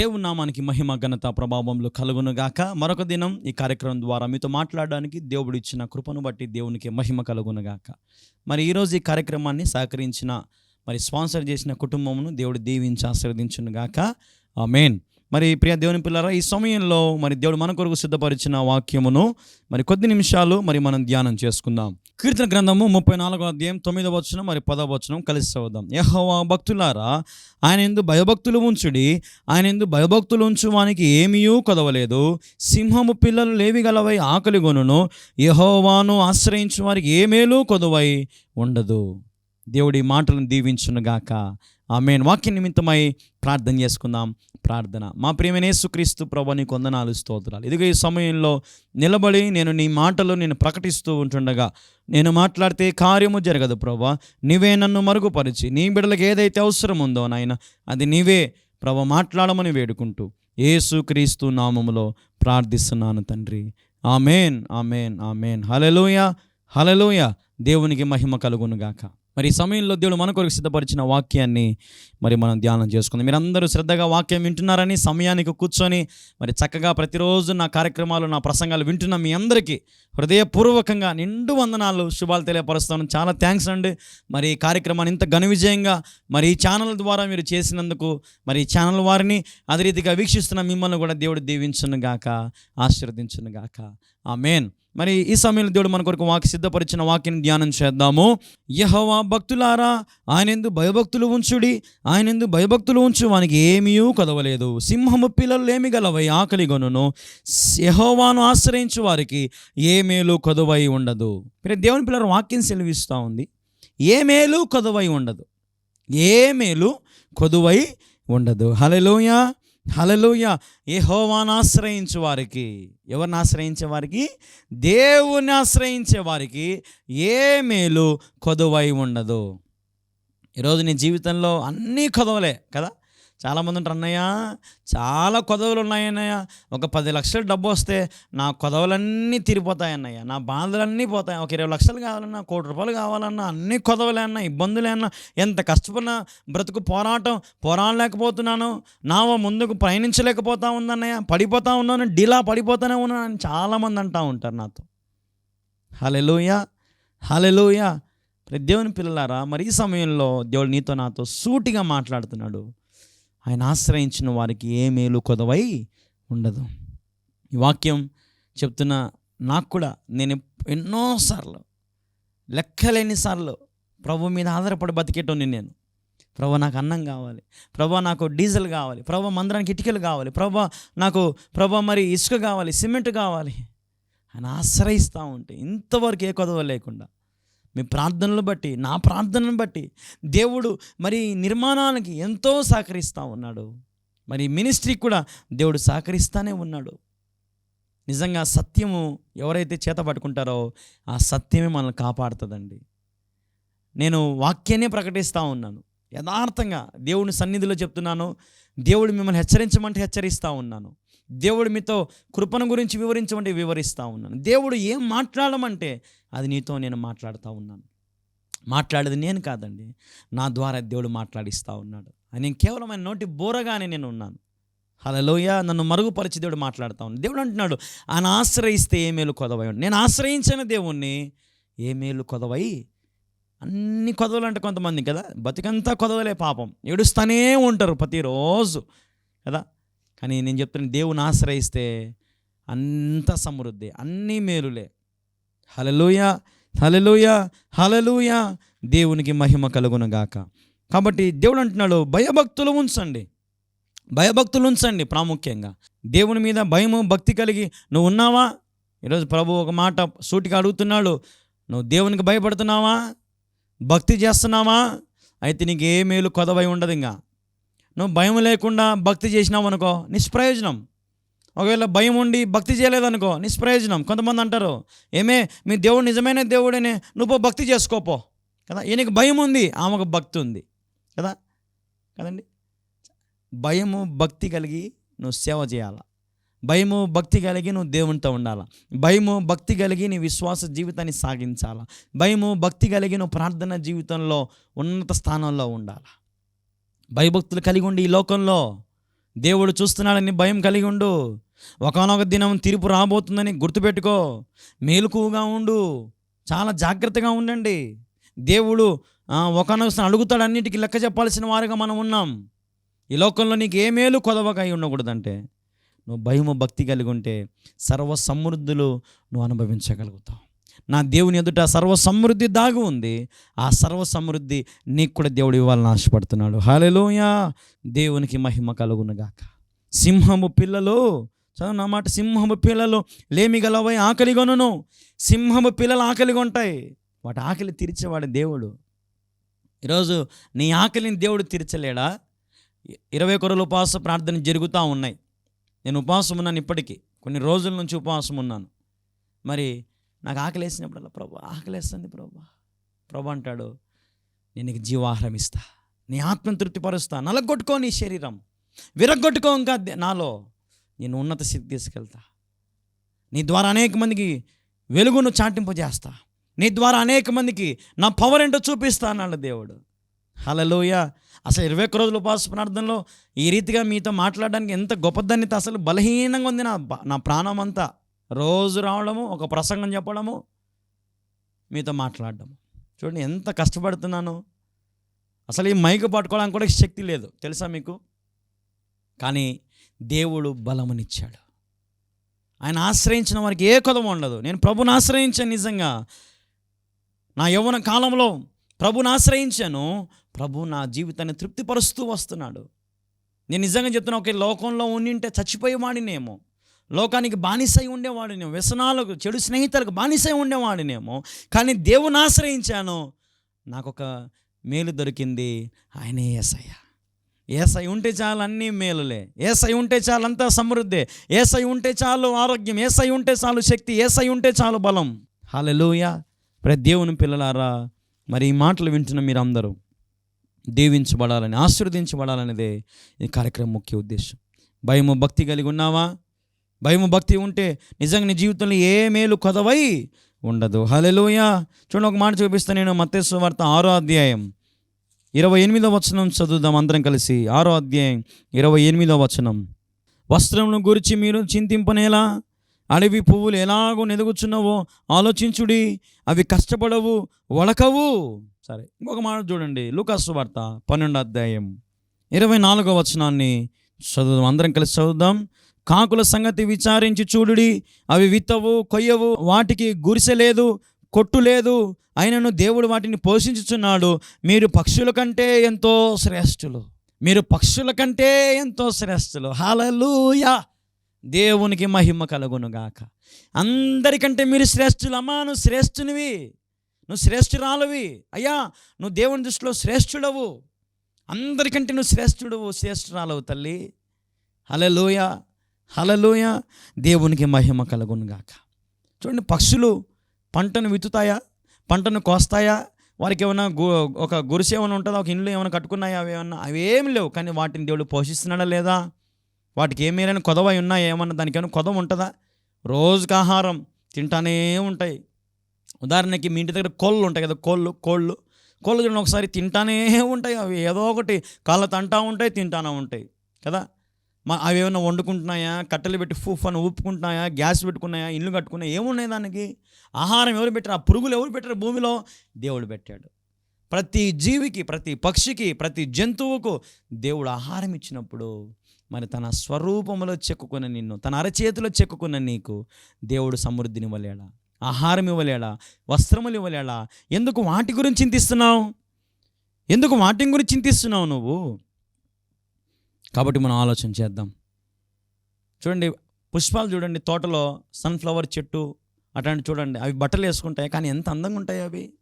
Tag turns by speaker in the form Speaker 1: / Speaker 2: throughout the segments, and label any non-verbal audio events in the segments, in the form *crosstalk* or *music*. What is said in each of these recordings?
Speaker 1: దేవుని నామానికి మహిమ ఘనత ప్రభావంలో కలుగునుగాక. మరొక దినం ఈ కార్యక్రమం ద్వారా మీతో మాట్లాడడానికి దేవుడు ఇచ్చిన కృపను బట్టి దేవునికి మహిమ కలుగునుగాక. మరి ఈరోజు ఈ కార్యక్రమాన్ని సహకరించిన మరి స్పాన్సర్ చేసిన కుటుంబమును దేవుడు దీవించి ఆశీర్వదించునుగాక. మెయిన్ మరి ప్రియ దేవుని పిల్లరా ఈ సమయంలో మరి దేవుడు మన కొరకు సిద్ధపరిచిన వాక్యమును మరి కొద్ది నిమిషాలు మరి మనం ధ్యానం చేసుకుందాం. కీర్తన గ్రంథము ముప్పై నాలుగో అధ్యాయం తొమ్మిదవ వచనం మరి పదో వచనం కలిసి చదువుదాం. యహోవా భక్తులారా ఆయన ఎందు భయభక్తులు ఉంచుడి ఆయన ఎందు భయభక్తులు ఉంచు వానికి ఏమీయూ కొదవలేదు. సింహము పిల్లలు లేవి గలవై ఆకలి గొనును యహోవాను ఆశ్రయించు వారికి ఏ మేలు కొదవై ఉండదు. దేవుడి మాటలను దీవించునుగాక. ఆమె వాక్య నిమిత్తమై ప్రార్థన చేసుకుందాం. ప్రార్థన. మా ప్రియమైన యేసుక్రీస్తు ప్రభు నీ కొందనాలు స్తోత్రాలు. ఇదిగో ఈ సమయంలో నిలబడి నేను నీ మాటలు నేను ప్రకటిస్తూ ఉంటుండగా నేను మాట్లాడితే కార్యము జరగదు ప్రభా. నీవే నన్ను మరుగుపరిచి నీ బిడ్డలకు ఏదైతే అవసరం ఉందో నాయన అది నీవే ప్రభ మాట్లాడమని వేడుకుంటూ యేసుక్రీస్తు నామములో ప్రార్థిస్తున్నాను తండ్రి. Amen amen amen. Hallelujah hallelujah దేవునికి మహిమ కలుగునుగాక. మరి ఈ సమయంలో దేవుడు మన కొరకు సిద్ధపరిచిన వాక్యాన్ని మరి మనం ధ్యానం చేసుకుందాం. మీరందరూ శ్రద్ధగా వాక్యం వింటున్నారని సమయానికి కూర్చొని మరి చక్కగా ప్రతిరోజు నా కార్యక్రమాలు నా ప్రసంగాలు వింటున్న మీ అందరికీ హృదయపూర్వకంగా నిండు వందనాలు శుభాలు తెలియపరుస్తాను. చాలా థ్యాంక్స్ అండి. మరి ఈ కార్యక్రమాన్ని ఇంత ఘన విజయంగా మరి ఈ ఛానల్ ద్వారా మీరు చేసినందుకు మరి ఈ ఛానల్ వారిని అదే రీతిగా వీక్షిస్తున్న మిమ్మల్ని కూడా దేవుడు దీవించును గాక ఆశీర్వదించును గాక ఆ మెయిన్ మరి ఈ సమయంలో దేవుడు మన కొరకు వాకి సిద్ధపరిచిన వాక్యం ధ్యానం చేద్దాము. యహోవా భక్తులారా ఆయనందు భయభక్తులు ఉంచుడి ఆయనందు భయభక్తులు ఉంచు వానికి ఏమీ కదవలేదు సింహము పిల్లలు ఏమి గలవై ఆకలి గొనును. యహోవాను ఆశ్రయించు వారికి ఏ మేలు కదువై ఉండదు. మరి దేవుని పిల్లల వాక్యం సెలవిస్తూ ఉంది. ఏ మేలు కదువై ఉండదు. ఏ మేలు కొదువై ఉండదు. హలోయా హలలోయ యెహోవాను ఆశ్రయించే వారికి. ఎవరిని ఆశ్రయించే వారికి? దేవుని ఆశ్రయించే వారికి ఏ మేలు కొదువై ఉండదు. ఈరోజు నీ జీవితంలో అన్నీ కొదవలే కదా? చాలామంది ఉంటారు అన్నయ్య చాలా కొదవులు ఉన్నాయన్నయ్య ఒక పది లక్షలు డబ్బు వస్తే నా కొదవలన్నీ తీరిపోతాయి అన్నయ్య నా బాధలన్నీ పోతాయి. ఒక ఇరవై లక్షలు కావాలన్నా కోటి రూపాయలు కావాలన్నా అన్ని కొదవలే అన్న ఇబ్బందులే ఎంత కష్టపడినా బ్రతుకు పోరాటం పోరాడలేకపోతున్నాను నా ముందుకు ప్రయాణించలేకపోతా ఉందన్నయ్య. పడిపోతా ఉన్నాను డిలా పడిపోతానే ఉన్నాను అని చాలామంది అంటూ ఉంటారు నాతో. హలెలుయ హలెలుయ ప్రతి దేవుని పిల్లలారా మరి ఈ సమయంలో దేవుడు నీతో నాతో సూటిగా మాట్లాడుతున్నాడు. ఆయన ఆశ్రయించిన వారికి ఏ మేలు కొదవై ఉండదు. ఈ వాక్యం చెప్తున్న నాకు కూడా నేను ఎన్నోసార్లు లెక్కలేనిసార్లు ప్రభు మీద ఆధారపడి బతికేటోని నేను. ప్రభు నాకు అన్నం కావాలి ప్రభు నాకు డీజిల్ కావాలి ప్రభు మందిరానికి ఇటుకలు కావాలి ప్రభు నాకు ప్రభు మరి ఇసుక కావాలి సిమెంట్ కావాలి. ఆయన ఆశ్రయిస్తూ ఉంటే ఇంతవరకు ఏ కొదవ లేకుండా మీ ప్రార్థనలు బట్టి నా ప్రార్థనను బట్టి దేవుడు మరి నిర్మాణానికి ఎంతో సహకరిస్తూ ఉన్నాడు. మరి మినిస్ట్రీకి కూడా దేవుడు సహకరిస్తూనే ఉన్నాడు. నిజంగా సత్యము ఎవరైతే చేత పట్టుకుంటారో ఆ సత్యమే మనల్ని కాపాడుతుందండి. నేను వాక్యాన్ని ప్రకటిస్తూ ఉన్నాను. యథార్థంగా దేవుని సన్నిధిలో చెప్తున్నాను. దేవుడు మిమ్మల్ని హెచ్చరించమంటే హెచ్చరిస్తూ ఉన్నాను. దేవుడు మీతో కృపను గురించి వివరించమంటే వివరిస్తూ ఉన్నాను. దేవుడు ఏం మాట్లాడమంటే అది నీతో నేను మాట్లాడుతూ ఉన్నాను. మాట్లాడేది నేను కాదండి నా ద్వారా దేవుడు మాట్లాడిస్తూ ఉన్నాడు. అని నేను కేవలం ఆయన నోటి బోరగానే నేను ఉన్నాను. హలోయ నన్ను మరుగుపరిచి దేవుడు మాట్లాడుతూ ఉన్నాడు. దేవుడు అంటున్నాడు ఆయన ఆశ్రయిస్తే ఏ మేలు కొదవై నేను ఆశ్రయించిన దేవుణ్ణి ఏ మేలు కొదవై? అన్ని కొదవలు అంటే కొంతమంది కదా బతికంతా కొదవలే పాపం. ఏడుస్తూనే ఉంటారు ప్రతిరోజు కదా. కానీ నేను చెప్తున్నాను దేవుని ఆశ్రయిస్తే అంత సమృద్ధి అన్నీ మేలులే. హలలోయ హలలోయ హలలోయ దేవునికి మహిమ కలుగునుగాక కాబట్టి దేవుడు అంటున్నాడు భయభక్తులు ఉంచండి. భయభక్తులు ఉంచండి ప్రాముఖ్యంగా. దేవుని మీద భయము భక్తి కలిగి నువ్వు ఉన్నావా? ఈరోజు ప్రభు ఒక మాట సూటిగా అడుగుతున్నాడు నువ్వు దేవునికి భయపడుతున్నావా? భక్తి చేస్తున్నావా? అయితే నీకు ఏ మేలు కొదవై ఉండదు ఇంకా. నువ్వు భయం లేకుండా భక్తి చేసినావు అనుకో నిష్ప్రయోజనం. ఒకవేళ భయం ఉండి భక్తి చేయలేదనుకో నిష్ప్రయోజనం. కొంతమంది అంటారు ఏమే మీ దేవుడు నిజమైన దేవుడనే నువ్వు భక్తి చేసుకోపో కదా? ఈయనకి భయం ఉంది ఆమెకు భక్తి ఉంది. కదా? కదండి? భయము భక్తి కలిగి నువ్వు సేవ చేయాలా. భయము భక్తి కలిగి నువ్వు దేవునితో ఉండాలా. భయము భక్తి కలిగి నీ విశ్వాస జీవితాన్ని సాగించాలా. భయము భక్తి కలిగి నువ్వు ప్రార్థన జీవితంలో ఉన్నత స్థానంలో ఉండాలా. భయభక్తులు కలిగి ఉండి ఈ లోకంలో. దేవుడు చూస్తున్నాడని భయం కలిగి ఉండు. ఒకనొక దినం తీర్పు రాబోతుందని గుర్తుపెట్టుకో. మేలుకువగా ఉండు. చాలా జాగ్రత్తగా ఉండండి. దేవుడు ఒకనొక అడుగుతాడు అన్నిటికీ లెక్క చెప్పాల్సిన వారుగా మనం ఉన్నాం. ఈ లోకంలో నీకు ఏ మేలు కొదవగా అయి ఉండకూడదంటే నువ్వు భయము భక్తి కలిగి ఉంటే సర్వ సమృద్ధులు నువ్వు అనుభవించగలుగుతావు. నా దేవుని ఎదుట సర్వ సమృద్ధి దాగి ఉంది. ఆ సర్వ సమృద్ధి నీకు కూడా దేవుడు ఇవ్వాలని ఆశపడుతున్నాడు. హాలెలోయా దేవునికి మహిమ కలుగునుగాక. సింహము పిల్లలు చదువు నా మాట సింహము పిల్లలు లేమి గలవై ఆకలిగొనును సింహము పిల్లలు ఆకలిగా ఉంటాయి వాటి ఆకలి తీర్చేవాడు దేవుడు. ఈరోజు నీ ఆకలిని దేవుడు తీర్చలేడా? ఇరవై కొరలు ఉపవాస ప్రార్థన జరుగుతూ ఉన్నాయి. నేను ఉపవాసం ఉన్నాను ఇప్పటికీ. కొన్ని రోజుల నుంచి ఉపవాసం ఉన్నాను. మరి నాకు ఆకలేసినప్పుడల్లా ప్రభు ఆకలేస్తుంది ప్రభు. ప్రభు అంటాడు నేను నీకు జీవాహారం ఇస్తా. నీ ఆత్మను తృప్తిపరుస్తా. నలగొట్టుకో నీ శరీరం. విరగొట్టుకో ఇంకా దే- నాలో నేను ఉన్నత స్థితి తీసుకెళ్తా. నీ ద్వారా అనేక మందికి వెలుగును చాటింపజేస్తా. నీ ద్వారా అనేక మందికి నా పవర్ ఏంటో చూపిస్తా అన్నాడు దేవుడు. హలలోయ అసలు ఇరవై ఒక్క రోజులు ఉపవాస ప్రార్థనలో ఈ రీతిగా మీతో మాట్లాడడానికి ఎంత గొప్పదాన్యత అసలు బలహీనంగా ఉంది నా నా ప్రాణం అంతా. రోజు రావడము ఒక ప్రసంగం చెప్పడము మీతో మాట్లాడడము చూడండి ఎంత కష్టపడుతున్నాను. అసలు ఈ మైకు పట్టుకోవడానికి కూడా శక్తి లేదు. తెలుసా మీకు? కానీ దేవుడు బలమునిచ్చాడు. ఆయన ఆశ్రయించిన వారికి ఏ కొదవ ఉండదు. నేను ప్రభుని ఆశ్రయించాను నిజంగా. నా యవ్వన కాలంలో ప్రభుని ఆశ్రయించాను. ప్రభు నా జీవితాన్ని తృప్తిపరుస్తూ వస్తున్నాడు. నేను నిజంగా చెప్తున్నా ఒక లోకంలో ఉండింటే చచ్చిపోయేవాడినేమో. లోకానికి బానిసై ఉండేవాడినేమో వ్యసనాలకు చెడు స్నేహితులకు బానిసై ఉండేవాడినేమో కానీ దేవుని ఆశ్రయించాను. నాకు ఒక మేలు దొరికింది. ఆయనే ఏసయ్య. ఏసై ఉంటే చాలు అన్నీ మేలులే. ఏసై ఉంటే చాలు అంతా సమృద్ధి. ఏసై ఉంటే చాలు ఆరోగ్యం. ఏసై ఉంటే చాలు శక్తి. ఏసై ఉంటే చాలు బలం. హాలెలూయ ప్రతి దేవుని పిల్లలారా మరి ఈ మాటలు వింటున్న మీరు అందరూ దీవించబడాలని ఆశీర్వదించబడాలనేదే ఈ కార్యక్రమం ముఖ్య ఉద్దేశం. భయము భక్తి కలిగి ఉన్నావా? భయము భక్తి ఉంటే నిజంగా నీ జీవితంలో ఏ మేలు కొదవై ఉండదు. హలెలోయ చూడండి ఒక మాట చూపిస్తాను నేను. మత్స్సు వార్త ఆరో అధ్యాయం. ఇరవై ఎనిమిదో వచనం చదువుదాం అందరం కలిసి. ఆరో అధ్యాయం ఇరవై ఎనిమిదో వచనం. వస్త్రమును గురించి మీరు చింతింపనేలా? అడవి పువ్వులు ఎలాగో నెదుగుచున్నావో ఆలోచించుడి. అవి కష్టపడవు వడకవు. సరే ఇంకొక మాట చూడండి. లూకాసు వార్త పన్నెండు అధ్యాయం. ఇరవై నాలుగో వచనాన్ని చదువుదాం. అందరం కలిసి చదువుదాం. కాకుల సంగతి విచారించి చూడుడి. అవి విత్తవు కొయ్యవు వాటికి గురిసె లేదు కొట్టు లేదు. అయినను దేవుడు వాటిని పోషించుచున్నాడు. మీరు పక్షుల కంటే ఎంతో శ్రేష్ఠులు. మీరు పక్షుల కంటే ఎంతో శ్రేష్ఠులు. హాలూయా దేవునికి మహిమ కలుగునుగాక. అందరికంటే మీరు శ్రేష్ఠులు. అమ్మా నువ్వు శ్రేష్ఠునివి. నువ్వు శ్రేష్ఠురాలవి. అయ్యా నువ్వు దేవుని దృష్టిలో శ్రేష్ఠుడవు. అందరికంటే నువ్వు శ్రేష్ఠుడవు శ్రేష్ఠురాలవు తల్లి. హలలోయ హలలోయ దేవునికి మహిమ కలుగునుగాక చూడండి పక్షులు పంటను విత్తుతాయా? పంటను కోస్తాయా? వారికి ఏమైనా గు ఒక గురిసె ఏమైనా ఉంటుందా? ఒక ఇండ్లు ఏమైనా కట్టుకున్నాయా? అవి ఏమన్నా? అవి ఏమి లేవు. కానీ వాటిని దేవుడు పోషిస్తున్నాడా లేదా? వాటికి ఏమైనా కొదవ ఉన్నాయా? ఏమన్నా దానికి కొదవ ఉంటుందా? రోజుకి ఆహారం తింటానే ఉంటాయి. ఉదాహరణకి మీ ఇంటి దగ్గర కోళ్ళు ఉంటాయి కదా కోళ్ళు కోళ్ళు. కోళ్ళు ఒకసారి తింటానే ఉంటాయి. అవి ఏదో ఒకటి కాళ్ళ తంటా ఉంటాయి తింటానే ఉంటాయి. కదా? మా అవి ఏమైనా వండుకుంటున్నాయా? కట్టెలు పెట్టి ఫూఫ్ అని ఊపుకుంటున్నాయా? గ్యాస్ పెట్టుకున్నాయా? ఇల్లు కట్టుకున్నాయా? ఏమున్నాయి దానికి? ఆహారం ఎవరు పెట్టారు? ఆ పురుగులు ఎవరు పెట్టారు భూమిలో? దేవుడు పెట్టాడు. ప్రతి జీవికి ప్రతి పక్షికి ప్రతి జంతువుకు దేవుడు ఆహారం ఇచ్చినప్పుడు మరి తన స్వరూపంలో చెక్కుకున్న నిన్ను తన అరచేతిలో చెక్కుకున్న నీకు దేవుడు సమృద్ధిని ఇవ్వలేడా? ఆహారం ఇవ్వలేడా? వస్త్రములు ఇవ్వలేడా? ఎందుకు వాటి గురించి చింతిస్తున్నావు? ఎందుకు వాటి గురించి చింతిస్తున్నావు నువ్వు? కాబట్టి మనం ఆలోచన చేద్దాం. చూడండి పుష్పాలు చూడండి తోటలో సన్ఫ్లవర్ చెట్టు అట్లాంటి చూడండి. అవి బట్టలు వేసుకుంటాయి కానీ ఎంత అందంగా ఉంటాయి అవి.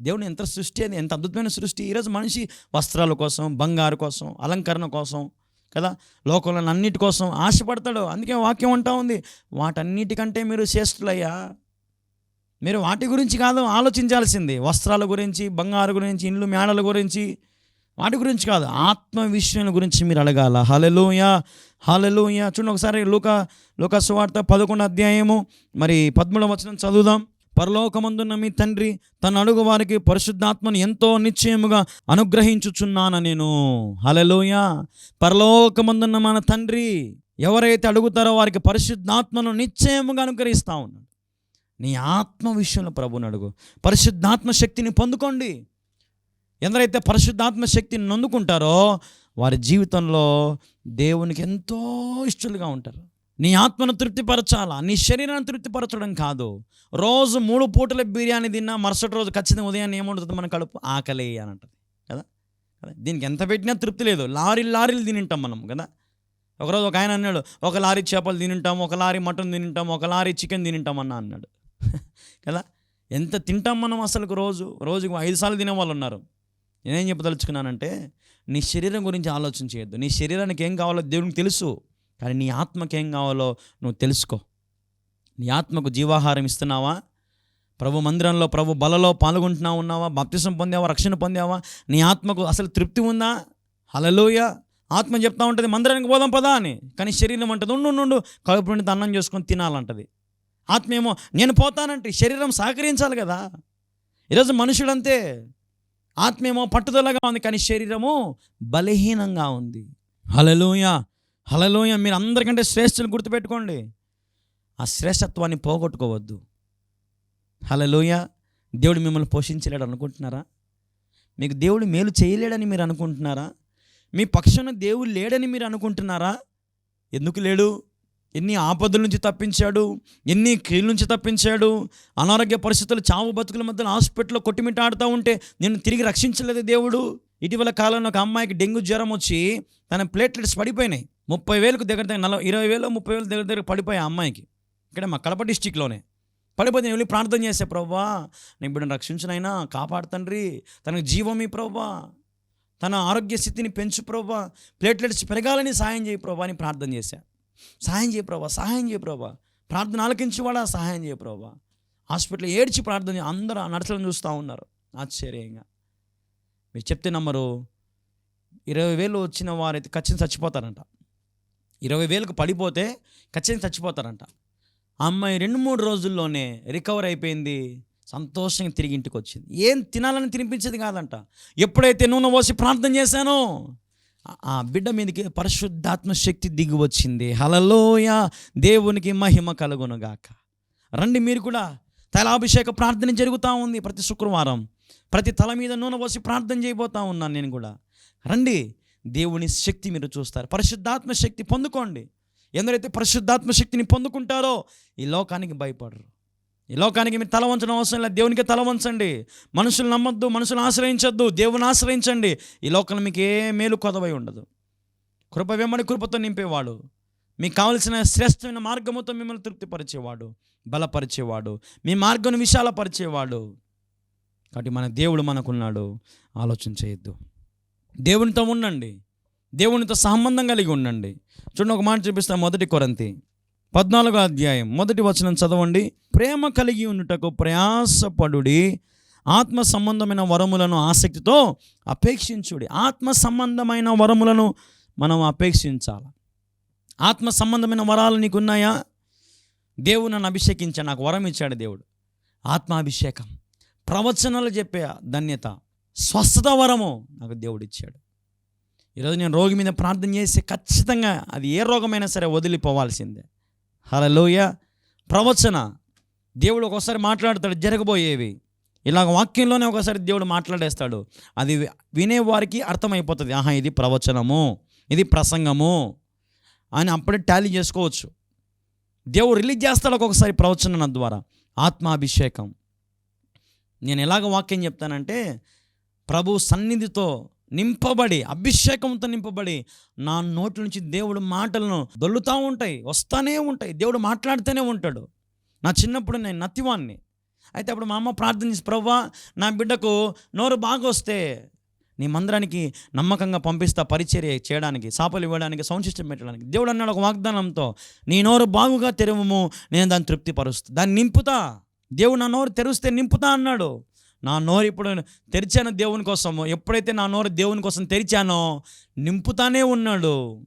Speaker 1: దేవుని ఎంత సృష్టి అది ఎంత అద్భుతమైన సృష్టి. ఈరోజు మనిషి వస్త్రాల కోసం బంగారు కోసం అలంకరణ కోసం కదా? లోకంలో అన్నిటి కోసం ఆశపడతాడు. అందుకే వాక్యం అంటా ఉంది వాటన్నిటికంటే మీరు శ్రేష్ఠులయ్యా. మీరు వాటి గురించి కాదు ఆలోచించాల్సింది. వస్త్రాల గురించి బంగారు గురించి ఇండ్లు మేడల గురించి వాటి గురించి కాదు ఆత్మ విషయాల గురించి మీరు అడగాల. హలలోయ హలలోయ చూడండి ఒకసారి లోక లోక సువార్త పదకొండు అధ్యాయము. మరి పదమూడవ వచనం చదువుదాం. పరలోకమందున్న మీ తండ్రి తన అడుగు వారికి పరిశుద్ధాత్మను ఎంతో నిశ్చయముగా అనుగ్రహించుచున్నాను నేను. హలలోయ పరలోకమందున్న మన తండ్రి ఎవరైతే అడుగుతారో వారికి పరిశుద్ధాత్మను నిశ్చయముగా అనుగ్రహిస్తా ఉన్నాడు. నీ ఆత్మ విషయంలో ప్రభుని అడుగు. పరిశుద్ధాత్మ శక్తిని పొందుకోండి. ఎందరైతే పరిశుద్ధాత్మ శక్తిని నొందుకుంటారో వారి జీవితంలో దేవునికి ఎంతో ఇష్టలుగా ఉంటారు. నీ ఆత్మను తృప్తిపరచాలా? నీ శరీరాన్ని తృప్తిపరచడం కాదు. రోజు మూడు పూటల బిర్యానీ తిన్నా మరుసటి రోజు ఖచ్చితంగా ఉదయాన్నే ఏముంటుంది మన కడుపు? ఆకలి అని అంటది. కదా? కదా? దీనికి ఎంత పెట్టినా తృప్తి లేదు. లారీలు లారీలు తినింటాం మనం. కదా? ఒకరోజు ఒక ఆయన అన్నాడు ఒక లారీ చేపలు తినింటాం ఒక లారీ మటన్ తినింటాం ఒక లారీ చికెన్ తినింటాం అన్న అన్నాడు. *laughs* కదా? ఎంత తింటాం మనం అసలు రోజు? రోజుకు ఐదు సార్లు తినే వాళ్ళు ఉన్నారు. నేనేం చెప్పదలుచుకున్నానంటే నీ శరీరం గురించి ఆలోచన చేయొద్దు. నీ శరీరానికి ఏం కావాలో దేవునికి తెలుసు కానీ నీ ఆత్మకి ఏం కావాలో నువ్వు తెలుసుకో. నీ ఆత్మకు జీవాహారం ఇస్తున్నావా? ప్రభు మందిరంలో ప్రభు బలలో పాల్గొంటున్నా ఉన్నావా? బాప్తిసం పొందావా? రక్షణ పొందావా? నీ ఆత్మకు అసలు తృప్తి ఉందా? హలలోయ ఆత్మ చెప్తా ఉంటుంది మందిరానికి పోదాం పదా అని. కానీ శరీరం అంటది ఉండు ఉండు, కడుపు నుండి అన్నం చేసుకొని తినాలంటది. ఆత్మ ఏమో నేను పోతానంటే శరీరం సహకరించాలి కదా. ఈరోజు మనుషుడంతే ఆత్మేమో పట్టుదలగా ఉంది కానీ శరీరము బలహీనంగా ఉంది. హలలోయ హలలోయ మీరు అందరికంటే శ్రేష్ఠులు గుర్తుపెట్టుకోండి. ఆ శ్రేష్టత్వాన్ని పోగొట్టుకోవద్దు. హలలోయ దేవుడు మిమ్మల్ని పోషించలేడు అనుకుంటున్నారా? మీకు దేవుడు మేలు చేయలేడని మీరు అనుకుంటున్నారా? మీ పక్షాన దేవుడు లేడని మీరు అనుకుంటున్నారా? ఎందుకు లేడు? ఎన్ని ఆపదల నుంచి తప్పించాడు ఎన్ని కీళ్ళ నుంచి తప్పించాడు అనారోగ్య పరిస్థితులు చావు బతుకుల మధ్యన హాస్పిటల్లో కొట్టిమిట్టాడుతూ ఉంటే నేను తిరిగి రక్షించలేదు దేవుడు. ఇటీవల కాలంలో ఒక అమ్మాయికి డెంగ్యూ జ్వరం వచ్చి తన ప్లేట్లెట్స్ పడిపోయినాయి. ముప్పై వేలకు దగ్గర దగ్గర నలభై ఇరవై వేలు ముప్పై వేలు దగ్గర దగ్గర పడిపోయాయి ఆ అమ్మాయికి. ఇక్కడ మా కడప డిస్టిక్లోనే. పడిపోతే నేను వెళ్ళి ప్రార్థన చేసే ప్రవ్వా నేను బిడ్డను రక్షించినైనా కాపాడుతండ్రి తనకు జీవమి ప్రవ్వా తన ఆరోగ్య స్థితిని పెంచు ప్రవ్వా ప్లేట్లెట్స్ పెరగాలని సాయం చేయి ప్రభా అని ప్రార్థన చేశా. సహాయం చేయ ప్రభా సహాయం చేయ ప్రభా. ప్రార్థన ఆలకించేవాడా? సహాయం చేయ ప్రభా. హాస్పిటల్ ఏడ్చి ప్రార్థన చేయ- అందరూ నర్సలను చూస్తూ ఉన్నారు. ఆశ్చర్యంగా. మీరు చెప్తే నమ్మరు. ఇరవై వేలు వచ్చిన వారైతే ఖచ్చితంగా చచ్చిపోతారంట. ఇరవై వేలకు పడిపోతే ఖచ్చితంగా చచ్చిపోతారంట. అమ్మాయి రెండు మూడు రోజుల్లోనే రికవర్ అయిపోయింది. సంతోషంగా తిరిగి ఇంటికి వచ్చింది. ఏం తినాలని తినిపించేది కాదంట. ఎప్పుడైతే నూనె పోసి ప్రార్థన చేశానో ఆ- బిడ్డ మీదకి పరిశుద్ధాత్మ శక్తి దిగి వచ్చింది. హలలోయ దేవునికి మహిమ కలుగునుగాక. రండి మీరు కూడా తలాభిషేక ప్రార్థన జరుగుతూ ఉంది ప్రతి శుక్రవారం. ప్రతి తల మీద నూనె పోసి ప్రార్థన చేయబోతా ఉన్నాను నేను కూడా. రండి దేవుని శక్తి మీరు చూస్తారు. పరిశుద్ధాత్మ శక్తి పొందుకోండి. ఎందరైతే పరిశుద్ధాత్మ శక్తిని పొందుకుంటారో ఈ లోకానికి భయపడరు. ఈ లోకానికి మీరు తల వంచడం అవసరం లేదు. దేవునికి తల వంచండి. మనుషులు నమ్మొద్దు మనుషులు ఆశ్రయించొద్దు దేవుని ఆశ్రయించండి. ఈ లోకంలో మీకు ఏ మేలు కొదవై ఉండదు. కృప వెమ్మడి కృపతో నింపేవాడు. మీకు కావలసిన శ్రేష్టమైన మార్గముతో మిమ్మల్ని తృప్తిపరిచేవాడు బలపరిచేవాడు మీ మార్గం విశాలపరిచేవాడు. కాబట్టి మన దేవుడు మనకున్నాడు. ఆలోచన చేయొద్దు. దేవునితో ఉండండి. దేవునితో సంబంధం కలిగి ఉండండి. చూడండి ఒక మాట చూపిస్తాను మొదటి కొరంతి. పద్నాలుగో అధ్యాయం మొదటి వచనం చదవండి. ప్రేమ కలిగి ఉండుటకు ప్రయాసపడుడి. ఆత్మ సంబంధమైన వరములను ఆసక్తితో అపేక్షించుడి. ఆత్మ సంబంధమైన వరములను మనం అపేక్షించాలి? ఆత్మ సంబంధమైన వరాలు నీకున్నాయా? దేవుడు నన్ను అభిషేకించాడు నాకు వరం ఇచ్చాడు దేవుడు. ఆత్మాభిషేకం ప్రవచనాలు చెప్పే ధన్యత స్వస్థత వరము నాకు దేవుడు ఇచ్చాడు. ఈరోజు నేను రోగి మీద ప్రార్థన చేస్తే ఖచ్చితంగా అది ఏ రోగమైనా సరే వదిలిపోవాల్సిందే. హలోయ ప్రవచన దేవుడు ఒకసారి మాట్లాడతాడు జరగబోయేవి. ఇలాగ వాక్యంలోనే ఒకసారి దేవుడు మాట్లాడేస్తాడు. అది వినేవారికి అర్థమైపోతుంది. ఆహా ఇది ప్రవచనము ఇది ప్రసంగము అని అప్పుడే టాలీ చేసుకోవచ్చు. దేవుడు రిలీజ్ చేస్తాడు ఒక్కొక్కసారి ప్రవచనం ద్వారా. ఆత్మాభిషేకం. నేను ఎలాగ వాక్యం చెప్తానంటే ప్రభు సన్నిధితో నింపబడి అభిషేకంతో నింపబడి నా నోటి నుంచి దేవుడు మాటలను దొల్లుతూ ఉంటాయి వస్తూనే ఉంటాయి. దేవుడు మాట్లాడుతూనే ఉంటాడు. నా చిన్నప్పుడు నేను నత్తివాన్ని అయితే అప్పుడు మా అమ్మ ప్రార్థన చేసి ప్రవ్వా నా బిడ్డకు నోరు బాగా వస్తే నీ మందిరానికి నమ్మకంగా పంపిస్తా పరిచర్య చేయడానికి సాపలు ఇవ్వడానికి సౌండ్ సిస్టమ్ పెట్టడానికి. దేవుడు అన్నాడు ఒక వాగ్దానంతో నీ నోరు బాగుగా తెరవము నేను దాన్ని తృప్తిపరుస్తా. దాన్ని నింపుతా. దేవుడు నా నోరు తెరిస్తే నింపుతా అన్నాడు. నా నోరు ఇప్పుడు తెరిచాను దేవుని కోసము. ఎప్పుడైతే నా నోరు దేవుని కోసం తెరిచానో నింపుతానే ఉన్నాడు.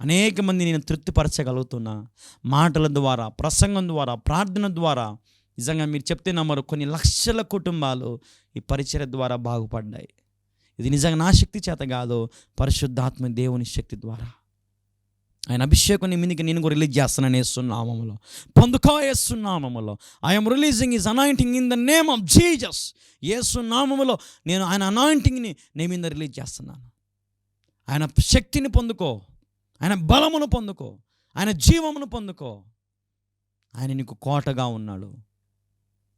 Speaker 1: అనేక మంది నేను తృప్తిపరచగలుగుతున్నా. మాటల ద్వారా ప్రసంగం ద్వారా ప్రార్థన ద్వారా. నిజంగా మీరు చెప్తే నమ్మరు కొన్ని లక్షల కుటుంబాలు ఈ పరిచయ ద్వారా బాగుపడ్డాయి. ఇది నిజంగా నా శక్తి చేత కాదు పరిశుద్ధాత్మ దేవుని శక్తి ద్వారా. ఆయన అభిషేకం మీదకి నేను కూడా రిలీజ్ చేస్తున్నాను వేస్తున్నామములో పొందుకో వేస్తున్నామలో I'm releasing is anointing in the name of Jesus ఏసునామములో నేను ఆయన అనాయింటింగ్ని నేను మీద రిలీజ్ చేస్తున్నాను. ఆయన శక్తిని పొందుకో. ఆయన బలమును పొందుకో. ఆయన జీవమును పొందుకో. ఆయన నీకు కోటగా ఉన్నాడు.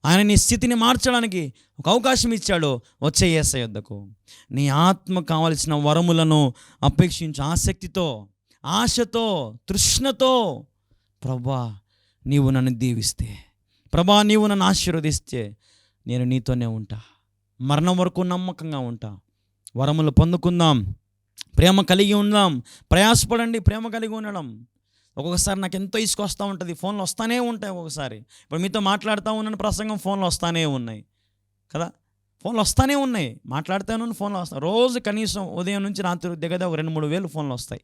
Speaker 1: ఆయన నీ స్థితిని మార్చడానికి ఒక అవకాశం ఇచ్చాడు వచ్చే ఏస యుద్ధకు నీ ఆత్మ కావలసిన వరములను అపేక్షించు ఆసక్తితో ఆశతో తృష్ణతో ప్రభా నీవు నన్ను దీవిస్తే. ప్రభా నీవు నన్ను ఆశీర్వదిస్తే నేను నీతోనే ఉంటా. మరణం వరకు నమ్మకంగా ఉంటా. వరములు పొందుకుందాం. ప్రేమ కలిగి ఉందాం. ప్రయాసపడండి ప్రేమ కలిగి ఉండడం. ఒక్కొక్కసారి నాకు ఎంతో ఇసుకొస్తూ ఉంటుంది. ఫోన్లు వస్తానే ఉంటాయి ఒక్కొక్కసారి. ఇప్పుడు మీతో మాట్లాడుతూ ఉన్నాను ప్రసంగం ఫోన్లు వస్తానే ఉన్నాయి. కదా? ఫోన్లు వస్తానే ఉన్నాయి. మాట్లాడుతాను ఫోన్లు వస్తాయి రోజు కనీసం ఉదయం నుంచి రాత్రి దగ్గర ఒక రెండు మూడు వేలు ఫోన్లు వస్తాయి.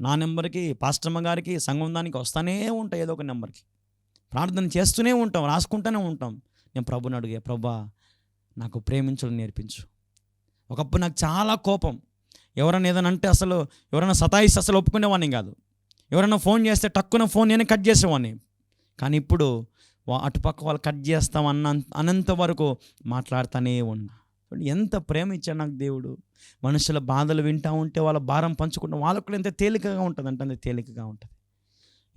Speaker 1: నా నెంబర్కి పాస్టమ్మ గారికి సంఘం దానికి వస్తానే ఉంటాయి ఏదో ఒక నెంబర్కి. ప్రార్థన చేస్తూనే ఉంటాం రాసుకుంటూనే ఉంటాం. నేను ప్రభుని అడిగే ప్రభా నాకు ప్రేమించడం నేర్పించు. ఒకప్పుడు నాకు చాలా కోపం. ఎవరైనా ఏదైనా అంటే అసలు ఎవరైనా సతాయిస్తే అసలు ఒప్పుకునేవాడిని కాదు. ఎవరైనా ఫోన్ చేస్తే టక్కున ఫోన్ నేను కట్ చేసేవాడిని. కానీ ఇప్పుడు వా- అటుపక్క వాళ్ళు కట్ చేస్తాం అన్న అనంత వరకు మాట్లాడుతూనే ఉన్నా. ఎంత ప్రేమ ఇచ్చాడు నాకు దేవుడు. మనుషుల బాధలు వింటూ ఉంటే వాళ్ళ భారం పంచుకుంటాం వాళ్ళకు కూడా ఎంత తేలికగా ఉంటుంది అంటే అంత తేలికగా ఉంటుంది.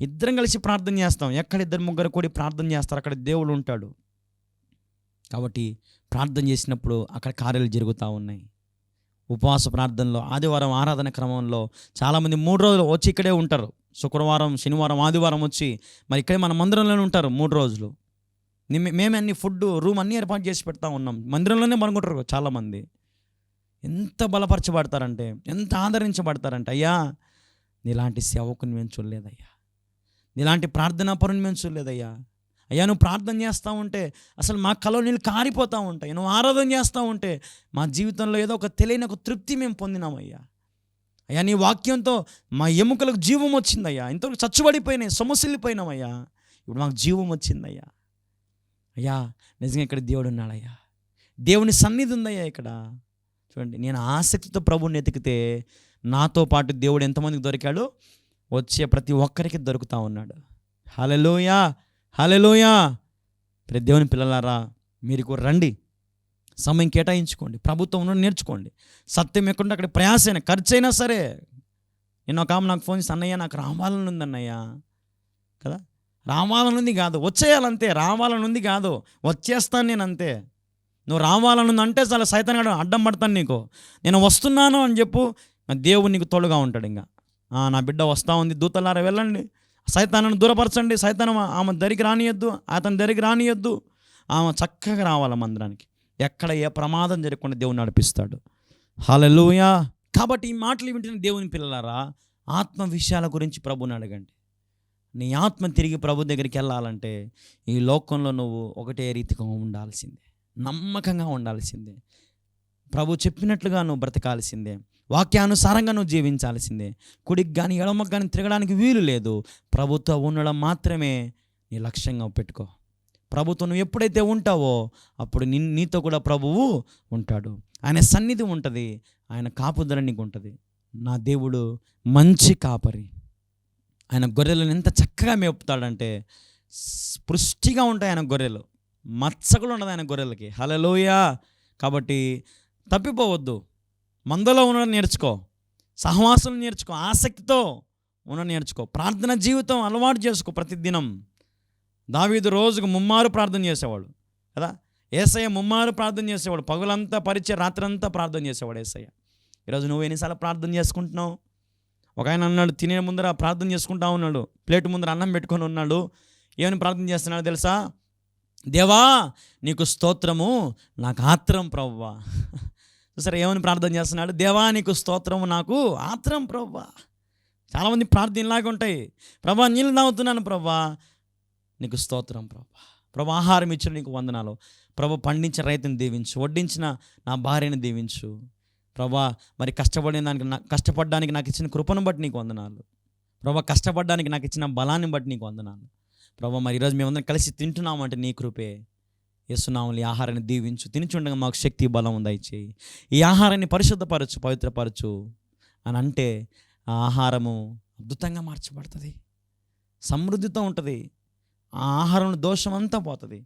Speaker 1: ఇద్దరం కలిసి ప్రార్థన చేస్తాం. ఎక్కడ ఇద్దరు ముగ్గురు కూడి ప్రార్థన చేస్తారు? అక్కడ దేవుడు ఉంటాడు. కాబట్టి ప్రార్థన చేసినప్పుడు అక్కడ కార్యాలు జరుగుతూ ఉన్నాయి. ఉపవాస ప్రార్థనలో ఆదివారం ఆరాధన క్రమంలో చాలామంది మూడు రోజులు వచ్చి ఇక్కడే ఉంటారు. శుక్రవారం శనివారం ఆదివారం వచ్చి మరి ఇక్కడే మన మందిరంలోనే ఉంటారు మూడు రోజులు. మేము అన్ని ఫుడ్ రూమ్ అన్నీ ఏర్పాటు చేసి పెడతా ఉన్నాం. మందిరంలోనే మనుకుంటారు చాలామంది. ఎంత బలపరచబడతారంటే ఎంత ఆదరించబడతారంటే అయ్యా నీలాంటి సేవకుని మేము చూడలేదయ్యా. నీలాంటి ప్రార్థనాపరుని మేము చూడలేదయ్యా. అయ్యా నువ్వు ప్రార్థన చేస్తూ ఉంటే అసలు మా కలో నీళ్ళు కారిపోతూ ఉంటాయి. నువ్వు ఆరాధన చేస్తూ ఉంటే మా జీవితంలో ఏదో ఒక తెలియని ఒక తృప్తి మేము పొందినామయ్యా అయ్యా. నీ వాక్యంతో మా ఎముకలకు జీవం వచ్చిందయ్యా. ఇంతవరకు చచ్చుబడిపోయినాయి సొమసిల్లిపోయినామయ్యా ఇప్పుడు మాకు జీవం వచ్చిందయ్యా. అయ్యా నిజంగా ఇక్కడ దేవుడు ఉన్నాడయ్యా. దేవుని సన్నిధి ఉందయ్యా ఇక్కడ. చూడండి నేను ఆసక్తితో ప్రభుని ఎతికితే నాతో పాటు దేవుడు ఎంతమందికి దొరికాడు? వచ్చే ప్రతి ఒక్కరికి దొరుకుతా ఉన్నాడు. హలలోయా హలెలోయా ప్రతి దేవుని పిల్లలారా మీరు కూడా రండి. సమయం కేటాయించుకోండి. ప్రభుత్వం నేర్చుకోండి. సత్యం ఎక్కడ అక్కడ ప్రయాస అయినా ఖర్చు అయినా సరే. నేను ఒక ఆమె నాకు ఫోన్ చేసి అన్నయ్య నాకు రావాలని ఉంది అన్నయ్య. కదా? రావాలని ఉంది కాదు. వచ్చేయాలంతే. రావాలని ఉంది కాదు. వచ్చేస్తాను నేను అంతే. నువ్వు రావాలని ఉంది అంటే చాలా సైతం అడ్డం పడతాను నీకు. నేను వస్తున్నాను అని చెప్పు. దేవుడు నీకు తోడుగా ఉంటాడు ఇంకా. నా బిడ్డ వస్తూ ఉంది. దూతలారా వెళ్ళండి. సైతాన్ని దూరపరచండి. సైతానం ఆమె దరికి రానియొద్దు. అతని దరికి రానియొద్దు. ఆమె చక్కగా రావాలి మందిరానికి. ఎక్కడ ఏ ప్రమాదం జరగకుండా దేవుని నడిపిస్తాడు. హలలుయా కాబట్టి ఈ మాటలు వింటున్న దేవుని పిల్లలారా ఆత్మ విషయాల గురించి ప్రభుని అడగండి. నీ ఆత్మ తిరిగి ప్రభు దగ్గరికి వెళ్ళాలంటే ఈ లోకంలో నువ్వు ఒకటే రీతిగా ఉండాల్సిందే. నమ్మకంగా ఉండాల్సిందే. ప్రభు చెప్పినట్లుగా నువ్వు బ్రతకాల్సిందే. వాక్యానుసారంగా నువ్వు జీవించాల్సిందే. కుడికి కానీ ఎడమకు కానీ తిరగడానికి వీలు లేదు. ప్రభుత్వం ఉండడం మాత్రమే నీ లక్ష్యంగా పెట్టుకో. ప్రభుత్వం నువ్వు ఎప్పుడైతే ఉంటావో అప్పుడు నీ నీతో కూడా ప్రభువు ఉంటాడు. ఆయన సన్నిధి ఉంటుంది. ఆయన కాపుదల నీకు ఉంటుంది. నా దేవుడు మంచి కాపరి. ఆయన గొర్రెలను ఎంత చక్కగా మేపుతాడంటే స్పృష్టిగా ఉంటాయి ఆయన గొర్రెలు. మచ్చకులు ఉండదు ఆయన గొర్రెలకి. హలలోయ కాబట్టి తప్పిపోవద్దు. మందలో ఉండడం నేర్చుకో. సహవాసం నేర్చుకో. ఆసక్తితో ఉండడం నేర్చుకో. ప్రార్థన జీవితం అలవాటు చేసుకో ప్రతిదినం. దావీదు రోజుకు ముమ్మారు ప్రార్థన చేసేవాడు. కదా? ఏసయ్య ముమ్మారు ప్రార్థన చేసేవాడు. పగులంతా పరిచయ రాత్రంతా ప్రార్థన చేసేవాడు ఏసయ్య. ఈరోజు నువ్వు ఎన్నిసార్లు ప్రార్థన చేసుకుంటున్నావు? ఒక ఆయన అన్నాడు తినే ముందర ప్రార్థన చేసుకుంటా ఉన్నాడు ప్లేట్ ముందర అన్నం పెట్టుకొని ఉన్నాడు. ఏమని ప్రార్థన చేస్తున్నాడు తెలుసా? దేవా నీకు స్తోత్రము నాకు ఆత్రం ప్రవ్వా. సరే ఏమని ప్రార్థన చేస్తున్నాడు? దేవా నీకు స్తోత్రము నాకు ఆత్రం ప్రవ్వా. చాలామంది ప్రార్థన ఇలాగే ఉంటాయి. ప్రభా నీళ్ళు తాగుతున్నాను ప్రభా నీకు స్తోత్రం ప్రభా ప్రభా ఆహారం ఇచ్చిన నీకు వందనాలు. ప్రభా పండించిన రైతుని దీవించు. వడ్డించిన నా భార్యను దీవించు. ప్రభా మరి కష్టపడిన దానికి నా కష్టపడడానికి నాకు ఇచ్చిన కృపను బట్టి నీకు వందనాలు. ప్రభా కష్టపడడానికి నాకు ఇచ్చిన బలాన్ని బట్టి నీకు వందనాలు. ప్రభా మరి ఈరోజు మేమందరం కలిసి తింటున్నామంటే నీ కృపే. యేసునాములు ఈ ఆహారాన్ని దీవించు తినిచుండగా మాకు శక్తి బలం దయచేయి. ఈ ఆహారాన్ని పరిశుద్ధపరచు పవిత్రపరచు అని అంటే ఆ ఆహారము అద్భుతంగా మార్చబడుతుంది. సమృద్ధితో ఉంటుంది. ఆ ఆహారంలో దోషం అంతా పోతుంది.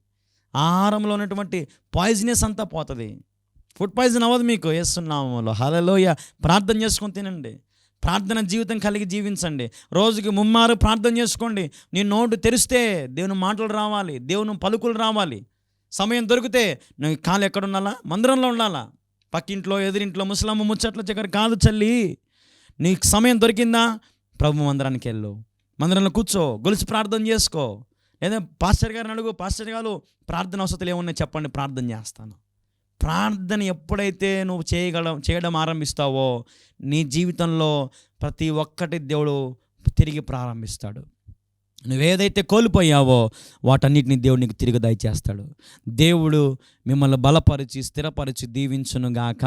Speaker 1: ఆహారంలో ఉన్నటువంటి పాయిజనెస్ అంతా పోతుంది. ఫుడ్ పాయిజన్ అవ్వదు మీకు వేస్తున్నాములో హలలోయ ప్రార్థన చేసుకొని తినండి. ప్రార్థన జీవితం కలిగి జీవించండి. రోజుకి ముమ్మారు ప్రార్థన చేసుకోండి. నీ నోటు తెరిస్తే దేవుని మాటలు రావాలి. దేవుని పలుకులు రావాలి. సమయం దొరికితే నువ్వు కాలు ఎక్కడ ఉండాలా మందిరంలో ఉండాలా? పక్కింట్లో ఎదురింట్లో ముసలమ్మ ముచ్చట్ల దగ్గర కాదు చల్లి. నీకు సమయం దొరికిందా? ప్రభు మందిరానికి వెళ్ళు. మందిరంలో కూర్చో గొలుసు ప్రార్థన చేసుకో. లేదా పాస్టర్ గారిని అడుగు పాస్టర్ గారు ప్రార్థన అవసరాలు ఏమున్నాయి చెప్పండి ప్రార్థన చేస్తాను. ప్రార్థన ఎప్పుడైతే నువ్వు చేయగల చేయడం ఆరంభిస్తావో నీ జీవితంలో ప్రతి ఒక్కటి దేవుడు తిరిగి ప్రారంభిస్తాడు. నువ్వేదైతే కోల్పోయావో వాటన్నిటిని దేవుడు నీకు తిరిగి దయచేస్తాడు. దేవుడు మిమ్మల్ని బలపరిచి స్థిరపరిచి దీవించునుగాక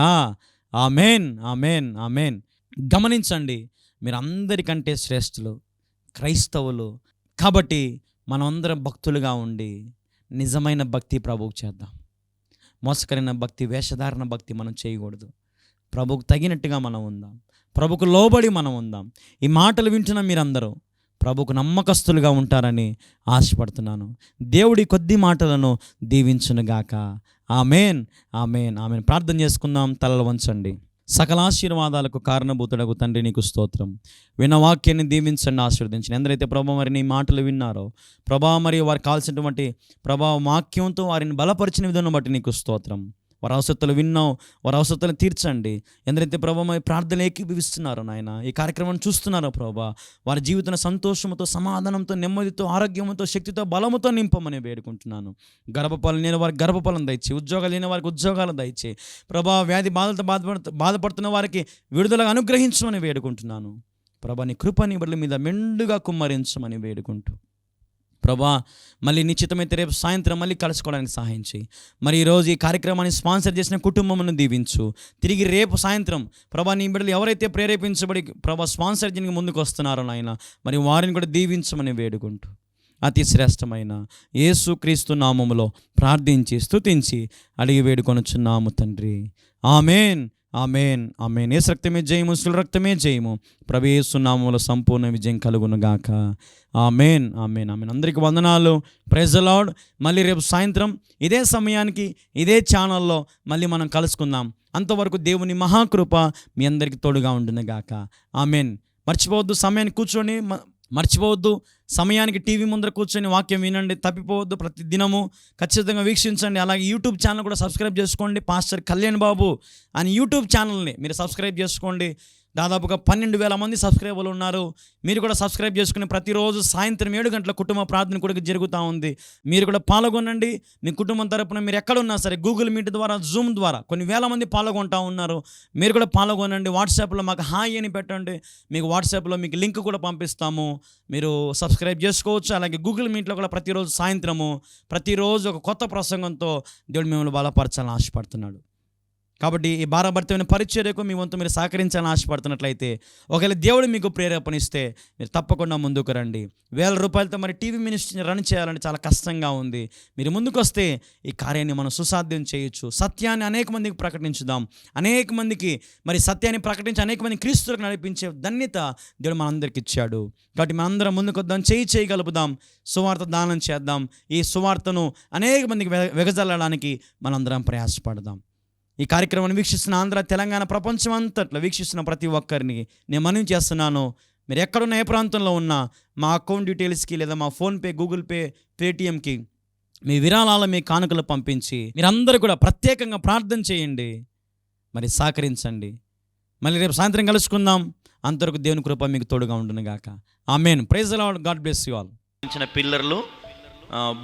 Speaker 1: ఆమెన్ ఆమెన్ ఆమెన్. గమనించండి మీరు అందరికంటే శ్రేష్ఠులు క్రైస్తవులు. కాబట్టి మనమందరం భక్తులుగా ఉండి నిజమైన భక్తి ప్రభువుకు చేద్దాం. మోసకరైన భక్తి వేషధారణ భక్తి మనం చేయకూడదు. ప్రభుకు తగినట్టుగా మనం ఉందాం. ప్రభుకు లోబడి మనం ఉందాం. ఈ మాటలు వింటున్న మీరందరూ ప్రభుకు నమ్మకస్తులుగా ఉంటారని ఆశపడుతున్నాను. దేవుడి కొద్ది మాటలను దీవించునుగాక. Amen amen amen. ప్రార్థన చేసుకుందాం తలలు వంచండి. సకల ఆశీర్వాదాలకు కారణభూతుడకు తండ్రి నీకు స్తోత్రం. విన్న వాక్యాన్ని దీవించండి ఆశీర్వదించండి. ఎందరైతే ప్రభా మరి నీ మాటలు విన్నారో ప్రభా మరి వారికి కావాల్సినటువంటి ప్రభా వాక్యంతో వారిని బలపరిచిన విధానం బట్టి నీకు స్తోత్రం. వారి అవసరతలు విన్నావు వారి అవసరతలు తీర్చండి ఎందరైతే ప్రభావ ప్రార్థన ఏకీభవిస్తున్నారో నాయన. ఈ కార్యక్రమాన్ని చూస్తున్నారో ప్రభా. వారి జీవితం సంతోషంతో సమాధానంతో నెమ్మదితో ఆరోగ్యంతో శక్తితో బలముతో నింపమని వేడుకుంటున్నాను. గర్భఫలం లేని వారికి గర్భఫలం దయచే ఉద్యోగాలు లేని వారికి ఉద్యోగాలు దయచే ప్రభా వ్యాధి బాధలతో బాధపడుతు బాధపడుతున్న వారికి విడుదల అనుగ్రహించమని వేడుకుంటున్నాను. ప్రభా నీ కృపని బిడ్డల మీద మెండుగా కుమ్మరించమని వేడుకుంటూ ప్రభా మళ్ళీ నిశ్చితమైతే రేపు సాయంత్రం మళ్ళీ కలుసుకోవడానికి సహాయం చేయి. మరి ఈరోజు ఈ కార్యక్రమాన్ని స్పాన్సర్ చేసిన కుటుంబమును దీవించు. తిరిగి రేపు సాయంత్రం ప్రభా నీ బిడ్డలు ఎవరైతే ప్రేరేపించబడి ప్రభా స్పాన్సర్ చేయడానికి ముందుకు వస్తున్నారో నాయన మరి వారిని కూడా దీవించమని వేడుకుంటూ. అతి శ్రేష్టమైన యేసు క్రీస్తు నామములో ప్రార్థించి స్తుతించి అడిగి వేడుకొనుచున్నాము తండ్రి. ఆమెన్. Amen amen. ఏసు రక్తమే జయము సుల రక్తమే జయము. ప్రభేసు సంపూర్ణ విజయం కలుగును గాక ఆమెన్ ఆమెన్ ఆమెన్. అందరికీ వందనాలు. ప్రెజలాడ్ మళ్ళీ రేపు సాయంత్రం ఇదే సమయానికి ఇదే ఛానల్లో మళ్ళీ మనం కలుసుకుందాం. అంతవరకు దేవుని మహాకృప మీ అందరికీ తోడుగా ఉండును గాక ఆమెన్. మర్చిపోవద్దు సమయాన్ని కూర్చొని మ- మర్చిపోవద్దు. సమయానికి టీవీ ముందర కూర్చొని వాక్యం వినండి తప్పిపోవద్దు. ప్రతి దినము ఖచ్చితంగా వీక్షించండి. అలాగే యూట్యూబ్ ఛానల్ కూడా సబ్స్క్రైబ్ చేసుకోండి. పాస్టర్ కళ్యాణ్ బాబు అని యూట్యూబ్ ఛానల్ని మీరు సబ్స్క్రైబ్ చేసుకోండి. దాదాపుగా పన్నెండు వేల మంది సబ్స్క్రైబర్లు ఉన్నారు. మీరు కూడా సబ్స్క్రైబ్ చేసుకుని ప్రతిరోజు సాయంత్రం ఏడు గంటల కుటుంబ ప్రార్థన కూడా జరుగుతూ ఉంది. మీరు కూడా పాల్గొనండి. మీ కుటుంబం తరపున మీరు ఎక్కడున్నా సరే గూగుల్ మీట్ ద్వారా జూమ్ ద్వారా కొన్ని వేల మంది పాల్గొంటూ ఉన్నారు. మీరు కూడా పాల్గొనండి. వాట్సాప్లో మాకు హాయ్ అని పెట్టండి. మీకు వాట్సాప్లో మీకు లింక్ కూడా పంపిస్తాము. మీరు సబ్స్క్రైబ్ చేసుకోవచ్చు. అలాగే గూగుల్ మీట్లో కూడా ప్రతిరోజు సాయంత్రము ప్రతిరోజు ఒక కొత్త ప్రసంగంతో దేవుడు మిమ్మల్ని బలపరచాలని ఆశపడుతున్నాడు. కాబట్టి ఈ భారభర్తమైన పరిచర్యకు మీ వంతు మీరు సహకరించాలని ఆశపడుతున్నట్లయితే ఒకవేళ దేవుడు మీకు ప్రేరేపణిస్తే మీరు తప్పకుండా ముందుకు రండి. వేల రూపాయలతో మరి టీవీ మినిస్ట్రీని రన్ చేయాలంటే చాలా కష్టంగా ఉంది. మీరు ముందుకు వస్తే ఈ కార్యాన్ని మనం సుసాధ్యం చేయొచ్చు. సత్యాన్ని అనేక మందికి ప్రకటించుదాం. అనేక మందికి మరి సత్యాన్ని ప్రకటించి అనేక మంది క్రీస్తులకు నడిపించే ధన్యత దేవుడు మనందరికి ఇచ్చాడు. కాబట్టి మనందరం ముందుకు వద్దాం చేయి చేయగలుపుదాం. సువార్త దానం చేద్దాం. ఈ సువార్తను అనేక మందికి వెగజల్లడానికి మనందరం ప్రయాసపడదాం. ఈ కార్యక్రమాన్ని వీక్షిస్తున్న ఆంధ్ర తెలంగాణ ప్రపంచం అంతట్లో వీక్షిస్తున్న ప్రతి ఒక్కరిని నేను మనవి చేస్తున్నాను. మీరు ఎక్కడున్న ఏ ప్రాంతంలో ఉన్నా మా అకౌంట్ డీటెయిల్స్కి లేదా మా ఫోన్పే గూగుల్ పే పేటిఎంకి మీ విరాళాల మీ కానుకలు పంపించి మీరందరూ కూడా ప్రత్యేకంగా ప్రార్థన చేయండి. మరి సహకరించండి. మళ్ళీ రేపు సాయంత్రం కలుసుకుందాం. అంతవరకు దేవుని కృప మీకు తోడుగా ఉండును గాక. Amen. Praise the Lord god bless you all.
Speaker 2: పిల్లర్లు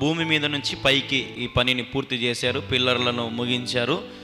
Speaker 2: భూమి మీద నుంచి పైకి ఈ పనిని పూర్తి చేశారు. పిల్లర్లను ముగించారు.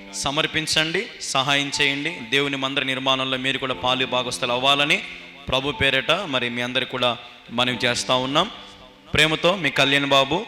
Speaker 2: సమర్పించండి సహాయం చేయండి. దేవుని మందిర నిర్మాణంలో మీరు కూడా పాలు భాగస్థలు అవ్వాలని ప్రభు పేరేట మరి మీ అందరికి కూడా మనం చేస్తూ ఉన్నాం. ప్రేమతో మీ కళ్యాణ్ బాబు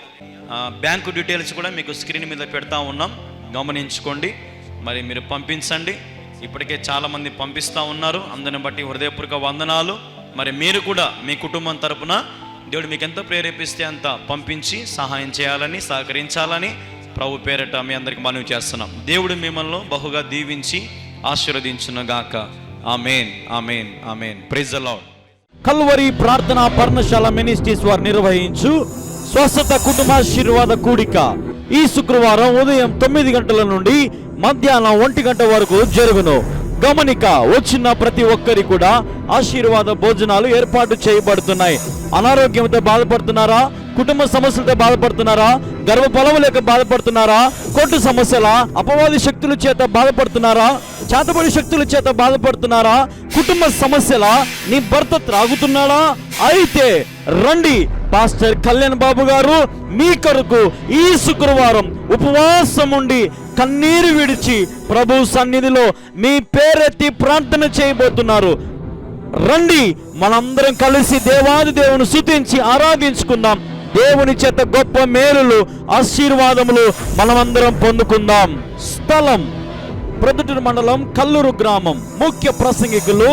Speaker 2: బ్యాంకు డీటెయిల్స్ కూడా మీకు స్క్రీన్ మీద పెడతా ఉన్నాం. గమనించుకోండి. మరి మీరు పంపించండి. ఇప్పటికే చాలామంది పంపిస్తూ ఉన్నారు. అందరిని బట్టి హృదయపూర్వక వందనాలు. మరి మీరు కూడా మీ కుటుంబం తరపున దేవుడు మీకు ఎంత ప్రేరేపిస్తే అంత పంపించి సహాయం చేయాలని సహకరించాలని ప్రభు పేరట మీ అందరికి మనవి చేస్తున్నాం. దేవుడు మిమ్మల్ని బహుగా దీవించి ఆశీర్వదించునుగాక. Amen amen amen. ప్రైజ్ అలాడ్
Speaker 1: కల్వరి ప్రార్థన పర్ణశాల మినిస్ట్రీస్ వారు నిర్వహించు స్వస్థత కుటుంబాశీర్వాద కూడిక. ఈ శుక్రవారం ఉదయం తొమ్మిది గంటల నుండి మధ్యాహ్నం ఒంటి గంట వరకు జరుగును. గమనిక వచ్చిన ప్రతి ఒక్కరి కూడా ఆశీర్వాద భోజనాలు ఏర్పాటు చేయబడుతున్నాయి. అనారోగ్యంతో బాధపడుతున్నారా? కుటుంబ సమస్యలతో బాధపడుతున్నారా? గర్భఫలము లేక బాధపడుతున్నారా? కోర్టు సమస్యల? అపవాది శక్తుల చేత బాధపడుతున్నారా? చేతబడి శక్తుల చేత బాధపడుతున్నారా? కుటుంబ సమస్యల? నీ భర్త త్రాగుతున్నాడా? అయితే రండి పాస్టర్ కళ్యాణ్ బాబు గారు మీ కొరకు ఈ శుక్రవారం ఉపవాసం ఉండి కన్నీరు విడిచి ప్రభు సన్నిధిలో మీ పేరెత్తి ప్రార్థన చేయబోతున్నారు. రండి మనందరం కలిసి దేవాది దేవుని స్తుతించి ఆరాధించుకుందాం. దేవుని చేత గొప్ప మేలులు ఆశీర్వాదములు మనమందరం పొందుకుందాం. స్థలం ప్రొద్దుటూరు మండలం కల్లూరు గ్రామం. ముఖ్య ప్రసంగికులు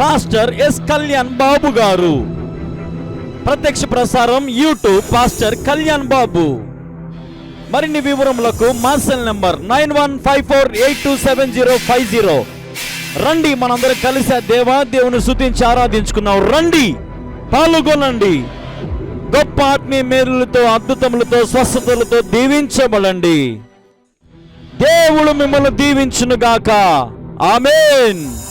Speaker 1: పాస్టర్ ఎస్ కళ్యాణ్ బాబు గారు. ప్రత్యక్ష ప్రసారం యూట్యూబ్ పాస్టర్ కళ్యాణ్ బాబు. మరిన్ని వివరములకు మా cell number nine one five four eight two seven zero five zero. రండి మనందరం కలిసి దేవా దేవుని శుతించి ఆరాధించుకున్నాం రండి పాల్గొనండి. గొప్ప ఆత్మీయ మేలులతో అద్భుతములతో స్వస్థతలతో దీవించబడండి. దేవుడు మిమ్మల్ని దీవించునుగాక. ఆమెన్.